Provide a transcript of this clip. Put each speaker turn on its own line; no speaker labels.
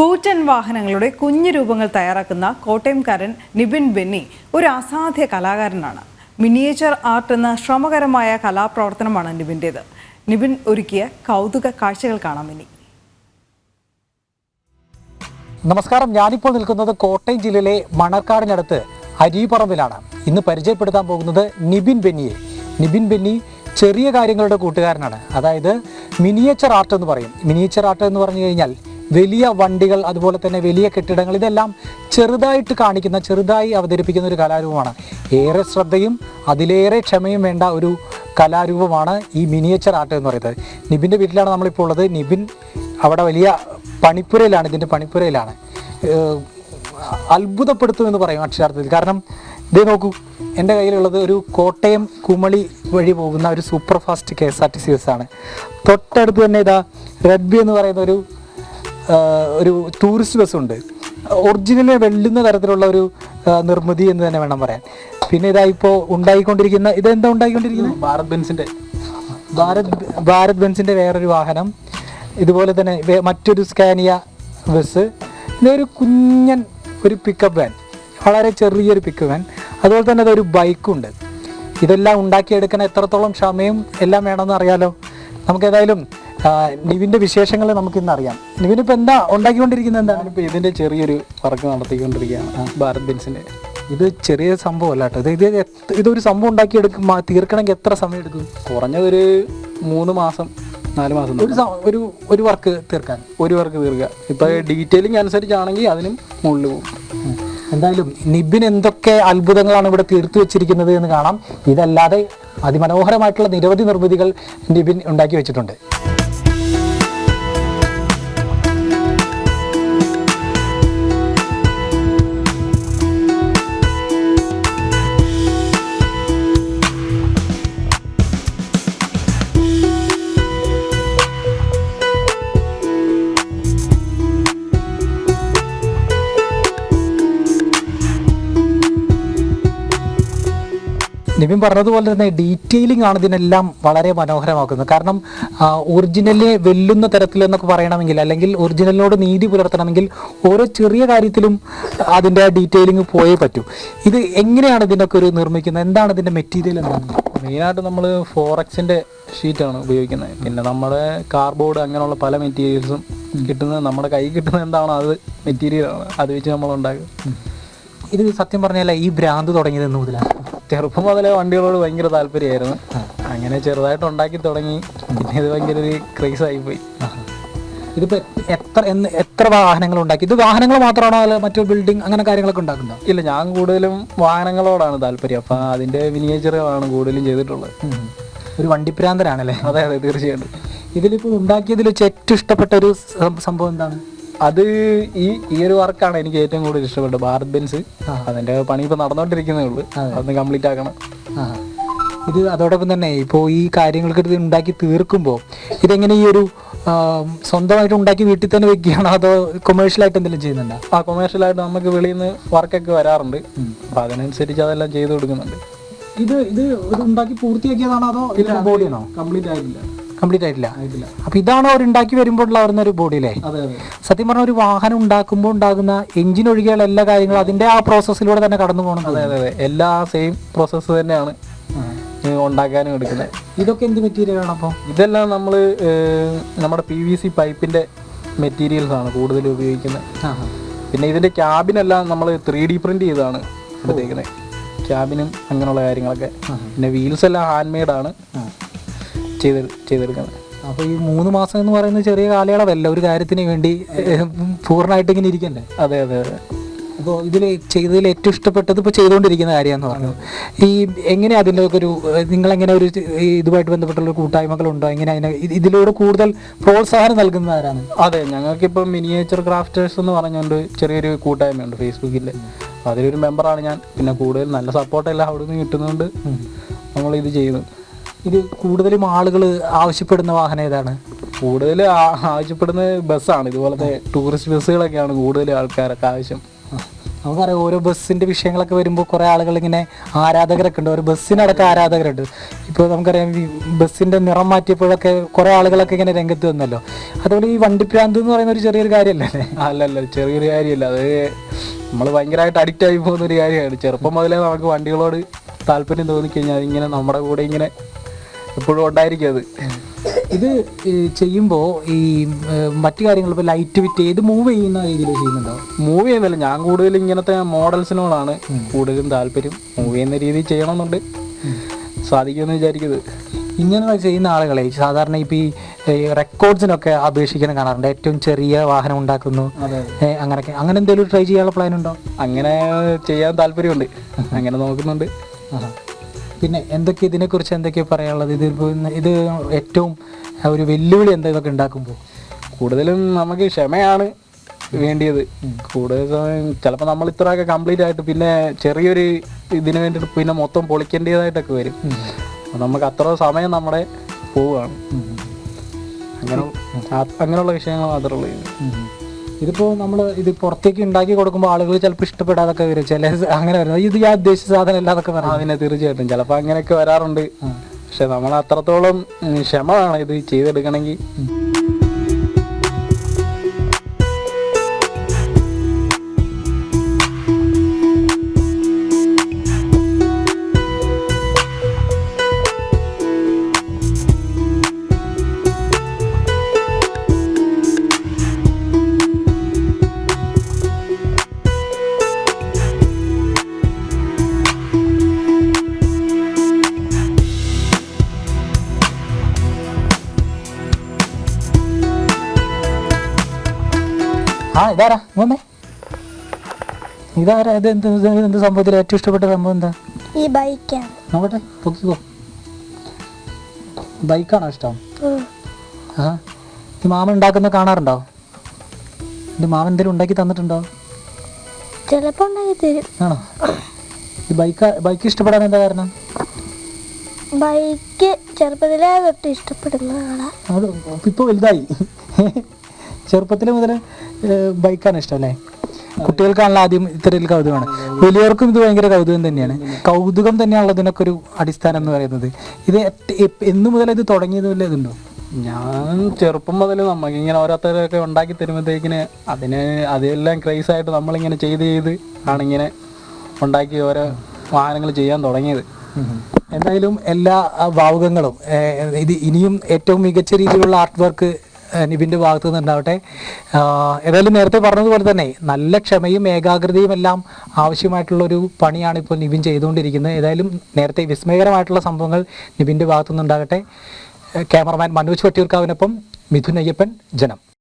കൂറ്റൻ വാഹനങ്ങളുടെ കുഞ്ഞു രൂപങ്ങൾ തയ്യാറാക്കുന്ന കോട്ടയംകാരൻ നിബിൻ ബെന്നി ഒരു അസാധ്യ കലാകാരനാണ്. മിനിയേച്ചർ ആർട്ട് എന്ന ശ്രമകരമായ കലാപ്രവർത്തനമാണ് നിബിന്റേത്. നിബിൻ ഒരുക്കിയ കൗതുക കാഴ്ചകൾ കാണാം ഇനി.
നമസ്കാരം. ഞാനിപ്പോൾ നിൽക്കുന്നത് കോട്ടയം ജില്ലയിലെ മണർക്കാടിനടുത്ത് അരീപ്പറമ്പിലാണ് ഇന്ന് പരിചയപ്പെടുത്താൻ പോകുന്നത് നിബിൻ ബെന്നിയെ. നിബിൻ ബെന്നി ചെറിയ കാര്യങ്ങളുടെ കൂട്ടുകാരനാണ്. അതായത് മിനിയേച്ചർ ആർട്ട് എന്ന് പറയും. മിനിയേച്ചർ ആർട്ട് എന്ന് പറഞ്ഞു കഴിഞ്ഞാൽ വലിയ വണ്ടികൾ അതുപോലെ തന്നെ വലിയ കെട്ടിടങ്ങൾ ഇതെല്ലാം ചെറുതായിട്ട് കാണിക്കുന്ന ചെറുതായി അവതരിപ്പിക്കുന്ന ഒരു കലാരൂപമാണ്. ഏറെ ശ്രദ്ധയും അതിലേറെ ക്ഷമയും വേണ്ട ഒരു കലാരൂപമാണ് ഈ മിനിയേച്ചർ ആർട്ട് എന്ന് പറയുന്നത്. നിബിന്റെ വീട്ടിലാണ് നമ്മളിപ്പോൾ ഉള്ളത്. നിബിൻ അവിടെ വലിയ പണിപ്പുരയിലാണ് ഇതിന്റെ പണിപ്പുരയിലാണ്. അത്ഭുതപ്പെടുത്തും എന്ന് പറയും അക്ഷരാർത്ഥത്തിൽ. കാരണം ഇതേ നോക്കൂ എന്റെ കയ്യിലുള്ളത് ഒരു കോട്ടയം കുമളി വഴി പോകുന്ന ഒരു super fast K S R T C ബസ്സാണ്. തൊട്ടടുത്ത് തന്നെ ഇതാ റെഡ്ബി എന്ന് പറയുന്ന ഒരു ഒരു ടൂറിസ്റ്റ് ബസ് ഉണ്ട്. ഒറിജിനലിനെ വെള്ളുന്ന തരത്തിലുള്ള ഒരു നിർമ്മിതി എന്ന് തന്നെ വേണം പറയാൻ. പിന്നെ ഇതാ ഇപ്പോൾ ഉണ്ടായിക്കൊണ്ടിരിക്കുന്ന ഇതെന്താ ഉണ്ടായിക്കൊണ്ടിരിക്കുന്നത്
ഭാരത് ബെൻസിന്റെ.
ഭാരത് ഭാരത് ബെൻസിന്റെ വേറൊരു വാഹനം. ഇതുപോലെ തന്നെ മറ്റൊരു സ്കാനിയ ബസ് പിന്നെ ഒരു കുഞ്ഞൻ ഒരു പിക്കപ്പ് വാൻ വളരെ ചെറിയൊരു പിക്കപ്പ് വാൻ അതുപോലെ തന്നെ അതൊരു ബൈക്കുണ്ട് ഇതെല്ലാം ഉണ്ടാക്കിയെടുക്കാൻ എത്രത്തോളം ക്ഷമയും എല്ലാം വേണമെന്ന് അറിയാലോ. നമുക്ക് നിവിന്റെ വിശേഷങ്ങൾ നമുക്ക് ഇന്ന് അറിയാം നിവിൻ ഇപ്പൊ എന്താ ഉണ്ടാക്കിക്കൊണ്ടിരിക്കുന്നത് എന്താണ്?
ഇപ്പൊ ഇതിന്റെ ചെറിയൊരു വർക്ക് നടത്തിക്കൊണ്ടിരിക്കുകയാണ് ഭാരത് ബെൻസിന്റെ.
ഇത് ചെറിയ സംഭവമല്ല കേട്ടോ. ഇത് ഇത് ഇതൊരു സംഭവം ഉണ്ടാക്കിയെടുക്കും തീർക്കണമെങ്കിൽ എത്ര സമയം എടുക്കും?
കുറഞ്ഞതൊരു മൂന്ന് മാസം നാല് മാസം
ഒരു ഒരു ഒരു വർക്ക് തീർക്കാൻ.
ഒരു വർക്ക് തീർക്കുക. ഇപ്പൊ ഡീറ്റെയിലിംഗ് അനുസരിച്ചാണെങ്കിൽ അതിനും മുകളിൽ പോകും.
എന്തായാലും നിബിൻ എന്തൊക്കെ അത്ഭുതങ്ങളാണ് ഇവിടെ തീർത്തു വെച്ചിരിക്കുന്നത് എന്ന് കാണാം. ഇതല്ലാതെ അതിമനോഹരമായിട്ടുള്ള നിരവധി നിർമ്മിതികൾ നിബിൻ ഉണ്ടാക്കി വെച്ചിട്ടുണ്ട്. നിവിൻ പറഞ്ഞതുപോലെ തന്നെ ഡീറ്റെയിലിംഗ് ആണ് ഇതിനെല്ലാം വളരെ മനോഹരമാക്കുന്നത്. കാരണം ഒറിജിനലിനെ വെല്ലുന്ന തരത്തിൽ എന്നൊക്കെ പറയണമെങ്കിൽ അല്ലെങ്കിൽ ഒറിജിനലിനോട് നീതി പുലർത്തണമെങ്കിൽ ഓരോ ചെറിയ കാര്യത്തിലും അതിന്റെ ഡീറ്റെയിലിംഗ് പോയേ പറ്റൂ. ഇത് എങ്ങനെയാണ് ഇതിനൊക്കെ ഒരു നിർമ്മിക്കുന്നത്? എന്താണ് ഇതിന്റെ മെറ്റീരിയൽ എന്താണ്
മെയിനായിട്ട് നമ്മൾ ഫോറക്സിന്റെ ഷീറ്റാണ് ഉപയോഗിക്കുന്നത്. പിന്നെ നമ്മുടെ കാർബോർഡ് അങ്ങനെയുള്ള പല മെറ്റീരിയൽസും കിട്ടുന്നത് നമ്മുടെ കൈ കിട്ടുന്നത് എന്താണോ അത് മെറ്റീരിയലാണ്. അത് വെച്ച് നമ്മൾ ഉണ്ടാകും
ഇത് സത്യം പറഞ്ഞാൽ ഈ ഭ്രാന്ത് തുടങ്ങിയത് എന്ന് മുതലാണ്.
ചെറുപ്പം മുതലേ വണ്ടികളോട് ഭയങ്കര താല്പര്യമായിരുന്നു. അങ്ങനെ ചെറുതായിട്ട് ഉണ്ടാക്കി തുടങ്ങി. പിന്നെ ഇത് ഭയങ്കര ഒരു ക്രേസ് ആയിപ്പോയി.
ഇതിപ്പോ എത്ര എന്ന് എത്ര വാഹനങ്ങൾ ഉണ്ടാക്കി? ഇത് വാഹനങ്ങൾ മാത്രമാണോ അല്ല മറ്റു ബിൽഡിംഗ് അങ്ങനെ കാര്യങ്ങളൊക്കെ ഉണ്ടാക്കുന്നത്
ഇല്ല ഞാൻ കൂടുതലും വാഹനങ്ങളോടാണ് താല്പര്യം. അപ്പൊ അതിന്റെ മിനിയേച്ചറുകളാണ് കൂടുതലും ചെയ്തിട്ടുള്ളത്.
ഒരു വണ്ടിപ്രാന്തരാണല്ലേ
അതെ അതെ തീർച്ചയായിട്ടും.
ഇതിലിപ്പോൾ ഉണ്ടാക്കിയതിൽ വെച്ച് ഏറ്റവും ഇഷ്ടപ്പെട്ട ഒരു സംഭവം എന്താണ്?
അത് ഈ ഈ ഒരു വർക്കാണ് എനിക്ക് ഏറ്റവും കൂടുതൽ ഇഷ്ടപ്പെട്ടത്. ഭാരത് ബെൻസ് അതിന്റെ പണി ഇപ്പൊ നടന്നുകൊണ്ടിരിക്കുന്നേ ഉള്ളൂ അതൊന്ന് കംപ്ലീറ്റ് ആക്കണം.
ഇത് അതോടൊപ്പം തന്നെ ഇപ്പോൾ ഈ കാര്യങ്ങൾക്ക് ഇത് ഉണ്ടാക്കി തീർക്കുമ്പോൾ ഇതെങ്ങനെ ഈ ഒരു സ്വന്തമായിട്ട് ഉണ്ടാക്കി വീട്ടിൽ തന്നെ വെക്കുകയാണോ? അതോ കൊമേഴ്ഷ്യലായിട്ട് എന്തെങ്കിലും ചെയ്യുന്നുണ്ടോ?
ആ കൊമേഴ്ഷ്യലായിട്ട് നമുക്ക് വെളിയിൽ നിന്ന് വർക്കൊക്കെ വരാറുണ്ട്. അപ്പൊ അതിനനുസരിച്ച് അതെല്ലാം ചെയ്തു കൊടുക്കുന്നുണ്ട്.
ഇത് ഇത് ഉണ്ടാക്കി പൂർത്തിയാക്കിയതാണോ അതോ
കംപ്ലീറ്റ് ആയിട്ടില്ല.
കംപ്ലീറ്റ് ആയിട്ടില്ല. അപ്പൊ ഇതാണ് അവർ ഉണ്ടാക്കി വരുമ്പോഴുള്ള വരുന്ന ഒരു ബോഡി
അതെ
സത്യം പറഞ്ഞ ഒരു വാഹനം ഉണ്ടാക്കുമ്പോൾ ഉണ്ടാകുന്ന എഞ്ചിൻ ഒഴികെയുള്ള എല്ലാ കാര്യങ്ങളും അതിന്റെ ആ പ്രോസസ്സിലൂടെ തന്നെ കടന്നു പോകണം
അതെ അതെ എല്ലാ സെയിം പ്രോസസ്സ് തന്നെയാണ് ഉണ്ടാക്കാനും എടുക്കുന്നത്.
ഇതൊക്കെ എന്ത് മെറ്റീരിയൽ ആണ് അപ്പോൾ
ഇതെല്ലാം നമ്മൾ നമ്മുടെ പി വി സി പൈപ്പിന്റെ മെറ്റീരിയൽസ് ആണ് കൂടുതൽ ഉപയോഗിക്കുന്നത്. പിന്നെ ഇതിന്റെ ക്യാബിനെല്ലാം നമ്മൾ ത്രീ ഡി പ്രിന്റ് ചെയ്താണ് എടുത്തേക്കുന്നത്. ക്യാബിനും അങ്ങനെയുള്ള കാര്യങ്ങളൊക്കെ. പിന്നെ വീൽസ് എല്ലാം ഹാൻഡ് മെയ്ഡ് ആണ് ചെയ്ത് ചെയ്തെടുക്കുന്നത്
അപ്പോൾ ഈ മൂന്ന് മാസം എന്ന് പറയുന്നത് ചെറിയ കാലയളവല്ല ഒരു കാര്യത്തിന് വേണ്ടി പൂർണമായിട്ട് ഇങ്ങനെ ഇരിക്കണ്ടേ?
അതെ അതെ അതെ.
അപ്പോൾ ഇതിൽ ചെയ്തതിൽ ഏറ്റവും ഇഷ്ടപ്പെട്ടത് ഇപ്പോൾ ചെയ്തുകൊണ്ടിരിക്കുന്ന കാര്യമെന്ന് പറഞ്ഞു? ഈ എങ്ങനെ അതിന്റെ ഒക്കെ ഒരു നിങ്ങളെങ്ങനെ ഒരു ഇതുമായിട്ട് ബന്ധപ്പെട്ടുള്ള കൂട്ടായ്മകളുണ്ടോ? എങ്ങനെ അതിനെ ഇതിലൂടെ കൂടുതൽ പ്രോത്സാഹനം നൽകുന്നത് ആരാണ്?
അതെ ഞങ്ങൾക്കിപ്പോൾ മിനിയേച്ചർ ക്രാഫ്റ്റേഴ്സ് എന്ന് പറഞ്ഞുകൊണ്ട് ചെറിയൊരു കൂട്ടായ്മയുണ്ട് ഫേസ്ബുക്കിൽ അതിലൊരു മെമ്പറാണ് ഞാൻ. പിന്നെ കൂടുതൽ നല്ല സപ്പോർട്ടെല്ലാം അവിടെ നിന്ന് കിട്ടുന്നതുകൊണ്ട് നമ്മളിത് ചെയ്യുന്നത് ചെയ്യുന്നു
ഇത് കൂടുതലും ആളുകൾ ആവശ്യപ്പെടുന്ന വാഹനം ഏതാണ്?
കൂടുതൽ ആവശ്യപ്പെടുന്ന ബസ്സാണ്. ഇതുപോലത്തെ ടൂറിസ്റ്റ് ബസ്സുകളൊക്കെയാണ് കൂടുതൽ ആൾക്കാരൊക്കെ ആവശ്യം.
നമുക്കറിയാം ഓരോ ബസ്സിന്റെ വിഷയങ്ങളൊക്കെ വരുമ്പോൾ കുറേ ആളുകൾ ഇങ്ങനെ ആരാധകരൊക്കെ ഉണ്ട്. ഓരോ ബസ്സിനടക്കം ആരാധകരുണ്ട്. ഇപ്പോൾ നമുക്കറിയാം ഈ ബസ്സിന്റെ നിറം മാറ്റിയപ്പോഴൊക്കെ കുറേ ആളുകളൊക്കെ ഇങ്ങനെ രംഗത്ത് വന്നല്ലോ. അതുപോലെ ഈ വണ്ടിപ്രാന്ത് എന്ന് പറയുന്ന ഒരു ചെറിയൊരു കാര്യമല്ലേ?
അല്ലല്ല ചെറിയൊരു കാര്യമല്ല. അത് നമ്മൾ ഭയങ്കരമായിട്ട് അഡിക്റ്റ് ആയി പോകുന്ന ഒരു കാര്യമാണ്. ചെറുപ്പം മുതലേ നമുക്ക് വണ്ടികളോട് താല്പര്യം തോന്നിക്കഴിഞ്ഞാൽ ഇങ്ങനെ നമ്മുടെ കൂടെ ഇങ്ങനെ എപ്പോഴും ഉണ്ടായിരിക്കും അത്.
ഇത് ചെയ്യുമ്പോൾ ഈ മറ്റു കാര്യങ്ങൾ ഇപ്പോൾ ലൈറ്റ് വിറ്റ് ചെയ്ത് മൂവ് ചെയ്യുന്ന രീതിയിൽ ചെയ്യുന്നുണ്ടോ?
മൂവ് ചെയ്യുന്നില്ല ഞാൻ കൂടുതൽ ഇങ്ങനത്തെ മോഡൽസിനോടാണ് കൂടുതലും താല്പര്യം. മൂവ് ചെയ്യുന്ന രീതിയിൽ ചെയ്യണമെന്നുണ്ട്. സാധിക്കുമെന്ന് വിചാരിക്കുന്നത്
ഇങ്ങനെ ചെയ്യുന്ന ആളുകളെ സാധാരണ ഇപ്പോൾ ഈ റെക്കോർഡ്സിനൊക്കെ അപേക്ഷിക്കുന്ന കാണാറുണ്ട്. ഏറ്റവും ചെറിയ വാഹനം ഉണ്ടാക്കുന്നു. അതെ. അങ്ങനെയൊക്കെ. അങ്ങനെ എന്തെങ്കിലും ട്രൈ ചെയ്യാനുള്ള പ്ലാൻ ഉണ്ടോ?
അങ്ങനെ ചെയ്യാൻ താല്പര്യമുണ്ട്. അങ്ങനെ നോക്കുന്നുണ്ട്.
പിന്നെ എന്തൊക്കെ ഇതിനെക്കുറിച്ച് എന്തൊക്കെയാണ് പറയാനുള്ളത്? ഇത് ഇത് ഏറ്റവും ഒരു വെല്ലുവിളി എന്താ ഇതൊക്കെ ഉണ്ടാക്കുമ്പോൾ
കൂടുതലും നമുക്ക് ക്ഷമയാണ് വേണ്ടിയത്. കൂടുതൽ സമയം ചിലപ്പോൾ നമ്മൾ ഇത്രയൊക്കെ കംപ്ലീറ്റ് ആയിട്ട് പിന്നെ ചെറിയൊരു ഇതിന് വേണ്ടിയിട്ട് പിന്നെ മൊത്തം പൊളിക്കേണ്ടതായിട്ടൊക്കെ വരും. നമുക്ക് അത്ര സമയം നമ്മുടെ പോവുകയാണ്. അങ്ങനെ അങ്ങനെയുള്ള വിഷയങ്ങൾ മാത്രമേ ഉള്ളൂ.
ഇതിപ്പോൾ നമ്മൾ ഇത് പുറത്തേക്ക് ഉണ്ടാക്കി കൊടുക്കുമ്പോൾ ആളുകൾ ചിലപ്പോൾ ഇഷ്ടപ്പെടാതൊക്കെ വരും. ചില അങ്ങനെ വരുന്നത് ഇത് ഞാൻ ഉദ്ദേശിച്ച സാധനം അല്ലാതൊക്കെ
ആ,
പറഞ്ഞു
പിന്നെ തീർച്ചയായിട്ടും. ചിലപ്പോൾ അങ്ങനെയൊക്കെ വരാറുണ്ട്. പക്ഷെ നമ്മൾ അത്രത്തോളം ക്ഷമ വേണം ഇത് ചെയ്തെടുക്കണമെങ്കിൽ.
ആ ഇതാരാ? വന്നേ. ഇതാരാ? ഇത് എന്ത് ഇത് എന്ത് സംഭവത്തിൽ ഏറ്റവും ഇഷ്ടപ്പെട്ട സംഭവം എന്താ?
ഈ ബൈക്കാണ്.
നോക്കട്ടെ പൊക്കിക്കോ. ബൈക്കാണോ ഇഷ്ടം? ആ. ഈ മാമൻ ഉണ്ടാക്കുന്ന കാണാറുണ്ടോ? എന്റെ മാമൻ എന്തെങ്കിലും ഉണ്ടാക്കി തന്നിട്ടുണ്ടോ?
ചിലപ്പോ ഉണ്ടാക്കി തരും.
ആണോ? ഈ ബൈക്ക് ബൈക്ക് ഇഷ്ടപ്പെടാൻ എന്താ കാരണം?
ബൈക്ക് ചെറുപ്പത്തിലേ തൊട്ട് ഇഷ്ടപ്പെടുന്ന ആളാ.
ഇപ്പൊ ഇപ്പോൾ വലുതായി. ചെറുപ്പത്തിൽ മുതൽ ബൈക്കാണ് ഇഷ്ടം അല്ലേ? കുട്ടികൾക്കാണല്ലോ ആദ്യം ഇത്തരത്തിൽ കൗതുകമാണ്. വലിയവർക്കും ഇത് ഭയങ്കര കൗതുകം തന്നെയാണ്. കൗതുകം തന്നെയാണല്ലോ ഇതിനൊക്കെ ഒരു അടിസ്ഥാനം എന്ന് പറയുന്നത്. ഇത് എന്നു മുതൽ ഇത് തുടങ്ങിയത് വല്ല ഇതുണ്ടോ?
ഞാൻ ചെറുപ്പം മുതൽ നമുക്ക് ഇങ്ങനെ ഓരോരുത്തരൊക്കെ ഉണ്ടാക്കി തരുമ്പോഴത്തേക്കിന് അതിന് അതെല്ലാം ക്രൈസ് ആയിട്ട് നമ്മളിങ്ങനെ ചെയ്ത് ചെയ്ത് ആണിങ്ങനെ ഉണ്ടാക്കി ഓരോ വാഹനങ്ങൾ ചെയ്യാൻ തുടങ്ങിയത്.
എന്തായാലും എല്ലാ ഭാവുകങ്ങളും ഇത് ഇനിയും ഏറ്റവും മികച്ച രീതിയിലുള്ള ആർട്ട് വർക്ക് നിബിന്റെ ഭാഗത്തു നിന്നുണ്ടാവട്ടെ. ഏതായാലും നേരത്തെ പറഞ്ഞതുപോലെ തന്നെ നല്ല ക്ഷമയും ഏകാഗ്രതയും എല്ലാം ആവശ്യമായിട്ടുള്ളൊരു പണിയാണ് ഇപ്പോൾ നിബിൻ ചെയ്തുകൊണ്ടിരിക്കുന്നത്. ഏതായാലും നേരത്തെ വിസ്മയകരമായിട്ടുള്ള സംഭവങ്ങൾ നിബിന്റെ ഭാഗത്തു നിന്നുണ്ടാകട്ടെ. ക്യാമറമാൻ മനോജ് വട്ടിയൂർക്കാവിനൊപ്പം മിഥുൻ അയ്യപ്പൻ ജനം.